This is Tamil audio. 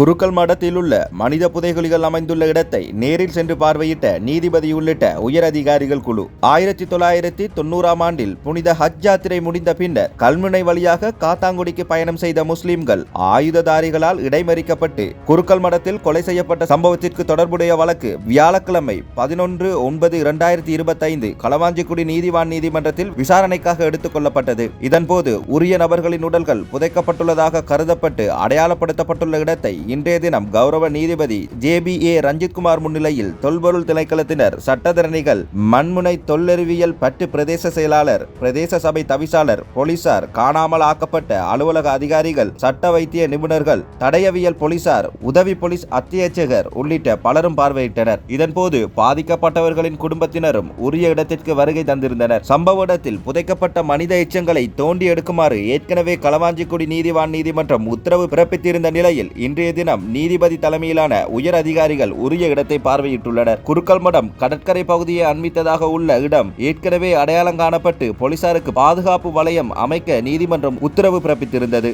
குருக்கள் மடத்தில் உள்ள மனித புதைகுழிகள் அமைந்துள்ள இடத்தை நேரில் சென்று பார்வையிட்ட நீதிபதி உள்ளிட்ட உயர் அதிகாரிகள் குழு. ஆயிரத்தி தொள்ளாயிரத்தி தொண்ணூறாம் ஆண்டில் புனித ஹஜ் யாத்திரை முடிந்த பின்னர் கல்முனை வழியாக காத்தாங்குடிக்கு பயணம் செய்த முஸ்லிம்கள் ஆயுததாரிகளால் இடைமறிக்கப்பட்டு குருக்கல் மடத்தில் கொலை செய்யப்பட்ட சம்பவத்திற்கு தொடர்புடைய வழக்கு வியாழக்கிழமை பதினொன்று ஒன்பது இரண்டாயிரத்தி இருபத்தைந்து களவாஞ்சிக்குடி நீதிவான் நீதிமன்றத்தில் விசாரணைக்காக எடுத்துக் கொள்ளப்பட்டது. இதன்போது உரிய நபர்களின் உடல்கள் புதைக்கப்பட்டுள்ளதாக கருதப்பட்டு அடையாளப்படுத்தப்பட்டுள்ள இடத்தை இன்றைய தினம் கௌரவ நீதிபதி ஜே பி ஏ ரஞ்சித்குமார் முன்னிலையில் தொல்பொருள் திணைக்களத்தினர் சட்டத்தரணிகள் மண்முனை தொல்லறிவியல் பட்டு பிரதேச செயலாளர் பிரதேச சபை தவிசாளர் போலீசார் காணாமல் ஆக்கப்பட்ட அலுவலக அதிகாரிகள் சட்ட வைத்திய நிபுணர்கள் தடயவியல் போலீசார் உதவி போலீஸ் அத்தியட்சகர் உள்ளிட்ட பலரும் பார்வையிட்டனர். இதன்போது பாதிக்கப்பட்டவர்களின் குடும்பத்தினரும் உரிய இடத்திற்கு வருகை தந்திருந்தனர். சம்பவ இடத்தில் புதைக்கப்பட்ட மனித எச்சங்களை தோண்டி எடுக்குமாறு ஏற்கனவே களவாஞ்சிக்குடி நீதிவான் நீதிமன்றம் உத்தரவு பிறப்பித்திருந்த நிலையில் இன்றைய தினம் நீதிபதி தலைமையிலான உயர் அதிகாரிகள் உரிய இடத்தை பார்வையிட்டுள்ளனர். குருக்கல் மடம் கடற்கரை பகுதியை அண்மித்ததாக உள்ள இடம் ஏற்கனவே அடையாளம் காணப்பட்டு போலீசாருக்கு பாதுகாப்பு வளையம் அமைக்க நீதிமன்றம் உத்தரவு பிறப்பித்திருந்தது.